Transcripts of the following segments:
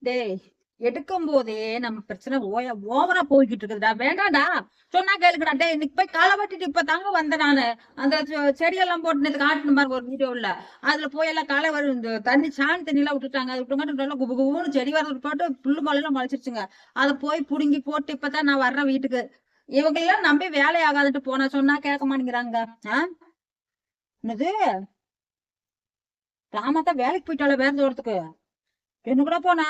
டேய் எடுக்கும் போதே நம்ம பிரச்சனை ஓய ஓவரா போய்கிட்டு இருக்குதுடா. வேண்டாம்டா. சொன்னா கேளுக்கடா. டேய் இன்னைக்கு போய் களை வெட்டிட்டு இப்ப தாங்க வந்தேன் நானு. அந்த செ- செடியெல்லாம் போட்டு நேத்து காட்டணும் பாருங்க ஒரு வீடியோல அதுல போய் எல்லாம் களை வரும் இந்த தண்ணி சாணி தண்ணி எல்லாம் விட்டுட்டாங்க. அது விட்டு நல்லா குபு குபுன்னு செடி வரது போட்டு புல்லு மலையெல்லாம் முளைச்சிருச்சுங்க. அதை போய் புடுங்கி போட்டு இப்பதான் நான் வர்றேன் வீட்டுக்கு. இவங்க எல்லாம் நம்பி வேலை ஆகாதுட்டு போனா சொன்னா கேட்க மாட்டேங்கிறாங்க. ஆ? என்னது? ராமத்தா வேலைக்கு போயிட்டால வேற தோட்டத்துக்கு? என்ன கூட போனா?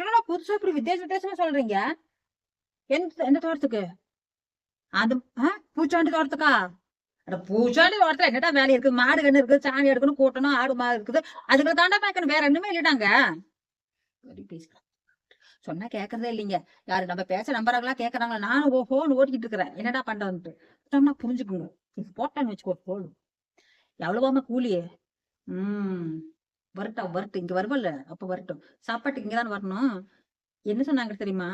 என்னடா புதுசா இப்படி வித்தியாச வித்தியாசமா சொல்றீங்க? எந்த எந்த தோட்டத்துக்கு? அது ஆ, பூச்சாண்டி தோட்டத்துக்கா? அட பூச்சாண்டி தோட்டத்துல என்னடா வேலை இருக்கு? மாடு கண்ணு இருக்குது சாணி எடுக்கணும் கூட்டணும் ஆடு மாடு இருக்குது. அதுக்குள்ள தாண்டா பார்க்கணும் வேற ஒண்ணுமே இல்லடாங்க சொன்னா கேக்குறதே இல்லைங்க. யாரு நம்ம பேச நம்புறாங்களா? கேக்குறாங்களா? நானும் ஓ ஃபோன் ஓட்டிக்கிட்டு இருக்கிறேன். என்னடா பண்றதுன்ட்டு. சொன்னா புரிஞ்சுக்குங்க. இது போட்டான்னு வச்சுக்கோ போதும். எவ்வளவாம கூலி உம் வரட்டும் வரட்டும். இங்க வருவல்ல அப்ப வரட்டும். சாப்பாட்டுக்கு இங்கதான் வரணும். என்ன சொன்னாங்க தெரியுமா?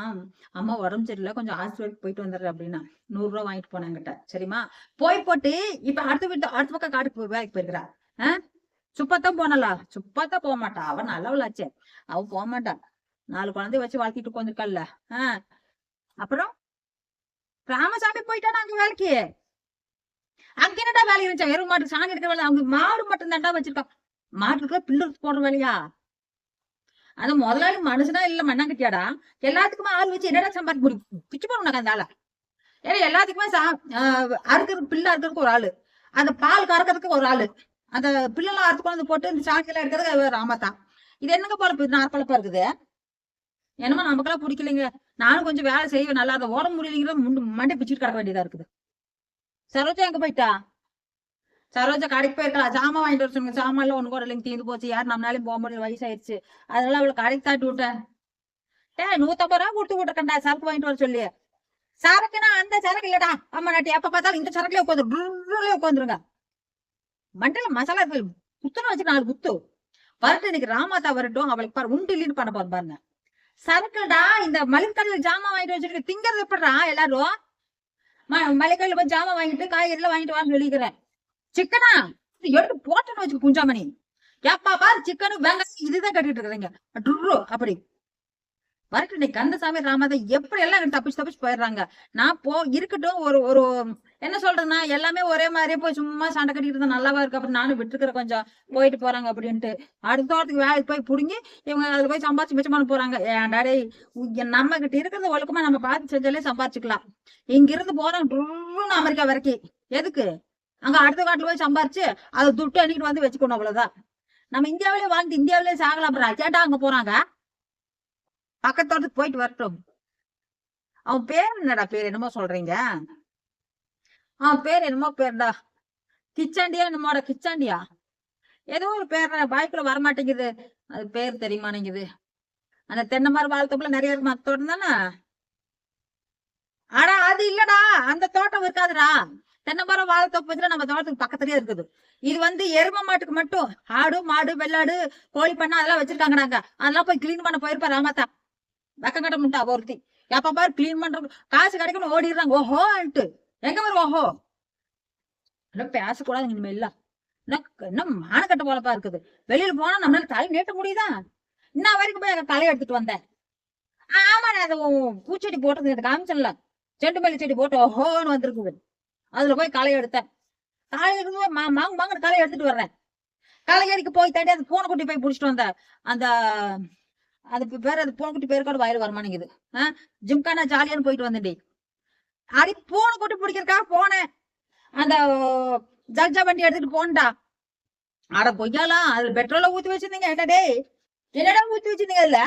அம்மா உடம்பு சரியில்லை கொஞ்சம் ஆஸ்பத்திரிக்கு போயிட்டு வந்துடுற அப்படின்னா. நூறு ரூபா வாங்கிட்டு போனாங்கிட்ட சரிம்மா? போய் போட்டு இப்ப அடுத்த வீட்டு அடுத்த பக்கம் காட்டுக்கு போய் வேலைக்கு போயிருக்கிறா. ஆஹ் சுப்பாத்தான் போனலா சுப்பாத்தான் போக மாட்டா. அவன் நல்லவளாச்சே. அவ போக மாட்டா. நாலு குழந்தைய வச்சு வளர்த்திட்டு உட்காந்துருக்கல்ல ஆஹ் அப்புறம்? ராமசாமி போயிட்டானா அங்க வேலைக்கு? அங்க என்னடா வேலை இருந்துச்சா வெறும் மாட்டு சாணி எடுக்கிற வேலை அவங்க மாடு மட்டும் தான்டா வச்சிருக்கான் மாட்டுக்கு பில்லர்ஸ் போடுற வேலையா? அந்த முதலாளி மனுஷனா இல்ல மண்ணாங்கட்டியாடா எல்லாத்துக்குமே ஆள் வச்சு என்னடா சம்பாதிக்க முடியும் பிச்சு போடணும் அந்த ஆளை. ஏன்னா எல்லாத்துக்குமே சா ஆஹ் அறுக்கிறது பில்லு அறுக்கிறதுக்கு ஒரு ஆளு. அந்த பால் கறக்கிறதுக்கு ஒரு ஆளு. அந்த பில்லெல்லாம் அறுத்து கொண்டு போட்டு இந்த சாக்கியெல்லாம் எடுக்கிறதுக்கு ராமத்தான் இது என்னங்க பொழப்பு நார் நாற்பழப்பா இருக்குது? என்னமோ நமக்கெல்லாம் பிடிக்கலைங்க. நானும் கொஞ்சம் வேலை செய்வேன். நல்லா அதை ஓட முடியலைங்கிற முண்டு மண்டை பிச்சுட்டு கிடக்க வேண்டியதா இருக்குது. சரோஜா எங்க போயிட்டா? சரோஜா கடைக்கு போயிருக்கலாம் சாமான் வாங்கிட்டு வர சொல்லுங்க. சாமான்ல ஒண்ணு கூட இல்லைங்க. தீர்ந்து போச்சு. யார் நம்மளாலையும் போக முடியல. வயசாயிருச்சு. அதனால அவளை கடைக்கு தாட்டி விட்டேன். டேய் நூத்தம்பது ரூபா கொடுத்து விட்டுருக்கண்டா சரக்கு வாங்கிட்டு வர சொல்லி. சரக்குன்னா அந்த சரக்கு இல்லடா. அம்மா நாட்டி எப்ப பார்த்தாலும் இந்த சரக்குலயே உட்காந்து உட்காந்துருங்க மண்டல மசாலா இருக்கு. குத்துன்னு வச்சு நாலு குத்து. வரட்டும் இன்னைக்கு ராமாத்தா வரட்டும். அவளுக்கு பாரு உண்டு இல்லைன்னு பண்ண போது பாருங்க. சரக்குடா இந்த மளிகைக்கடையில ஜாமான் வாங்கிட்டு வச்சிருக்க திங்கிறது எப்படிடா? எல்லாரும் மளிகை கடையில் போய் ஜாமான் வாங்கிட்டு காய்கறி வாங்கிட்டு வான்னு சொல்லிக்கிறேன். சிக்கனா? எடுத்து போட்டேன்னு வச்சுக்க குஞ்சாமணி எப்பா பாரு சிக்கனு வெங்காயம் இதுதான் கட்டிட்டு இருக்கிறீங்க. டுர்ரு அப்படி. வரட்டு இன்னைக்கு கந்தசாமி ராமதா எப்படி எல்லாம் தப்பிச்சு தப்பிச்சு போயிடுறாங்க. நான் போ இருக்கட்டும் ஒரு ஒரு என்ன சொல்றேன்னா எல்லாமே ஒரே மாதிரியே போய் சும்மா சண்டை கட்டிட்டு இருந்தா நல்லாவா இருக்கு அப்புறம் நானும் விட்டுருக்கிறேன் கொஞ்சம். போயிட்டு போறாங்க அப்படின்ட்டு. அடுத்த வாரத்துக்கு வேலைக்கு போய் புடுங்கி இவங்க அதுல போய் சம்பாதிச்சு மிச்சமான போறாங்க. ஏன்டாடே நம்ம கிட்ட இருக்கிறத ஒழுக்கமா நம்ம பார்த்து செஞ்சாலே சம்பாதிச்சுக்கலாம் இங்க இருந்து போறோம் அமெரிக்கா வரைக்கும் எதுக்கு? அங்க அடுத்த காட்டுல போய் சம்பாரிச்சு அதை துட்டு அணிக்கிட்டு வந்து வச்சுக்கணும் அவ்வளவுதான். நம்ம இந்தியாவிலே வாழ்ந்து இந்தியாவிலே சாகலாம் அப்புறம் கேட்டா அங்க போறாங்க. பக்கத்தோட்டத்துக்கு போயிட்டு வரட்டும். அவன் பேர் என்னடா பேர் என்னமோ சொல்றீங்க? அவன் பேர் என்னமோ பேர்டா. கிச்சாண்டியா என்னமோட கிச்சாண்டியா? ஏதோ ஒரு பேர் பாய்க்குள்ள வரமாட்டேங்குது. அது பேர் தெரியுமானேங்குது அந்த தென்னை மரம் வாழ்த்தப்புல நிறைய இருக்கு தோட்டம் தானே? ஆனா அது இல்லடா. அந்த தோட்டம் இருக்காதுடா. தென்னை மரம் வாழைத்தோப்பு வந்து நம்ம தோட்டத்துக்கு பக்கத்துலயே இருக்குது. இது வந்து எரும மாட்டுக்கு மட்டும் ஆடு மாடு வெள்ளாடு கோழி பண்ண அதெல்லாம் வச்சிருக்காங்கடாங்க அதெல்லாம் போய் கிளீன் பண்ண போயிருப்பா ராமாத்தா. வெக்கம் கட்ட முட்டா ஒருத்தி. எப்ப பாரு கிளீன் பண்ற காசு கிடைக்கணும் ஓடிடுறாங்க. ஓஹோன்ட்டு எங்க வரும் ஓஹோ. எல்லாம் பேசக்கூடாது இனிமே இல்ல இன்னும் என்ன மானக்கட்ட போலப்பா இருக்குது. வெளியில போனா நம்மளால தலை நீட்ட முடியுதா? இன்ன வரைக்கும் போய் அங்க களை எடுத்துட்டு வந்தேன். ஆமா நான் அதை பூச்செடி போட்டது எனக்கு காமிச்சல செண்டு மல்லி செடி போட்டு ஓஹோன்னு வந்திருக்குது. அதுல போய் களை எடுத்தேன். களை எடுக்கும் மா மாங்க மாங்க களை எடுத்துட்டு வர்றேன். களை அடிக்க போய் தாண்டி அந்த பூனை குட்டி போய் பிடிச்சிட்டு வந்தேன். அந்த அது பேர் அது பூனை குட்டி பேர் கூட வயிறு வரமாட்டேங்குது ஆஹ் ஜிம்கானா ஜாலியான்னு போயிட்டு வந்தேன்டி. அடி பூனை குட்டி பிடிக்கிறக்காக போனேன். அந்த ஜல்ஜா வண்டி எடுத்துட்டு போனடா. அட பொய்யாலாம் அதுல பெட்ரோல ஊத்தி வச்சிருந்தீங்க என்ன டேய்? என்னடா ஊத்தி வச்சிருந்தீங்க அதுல?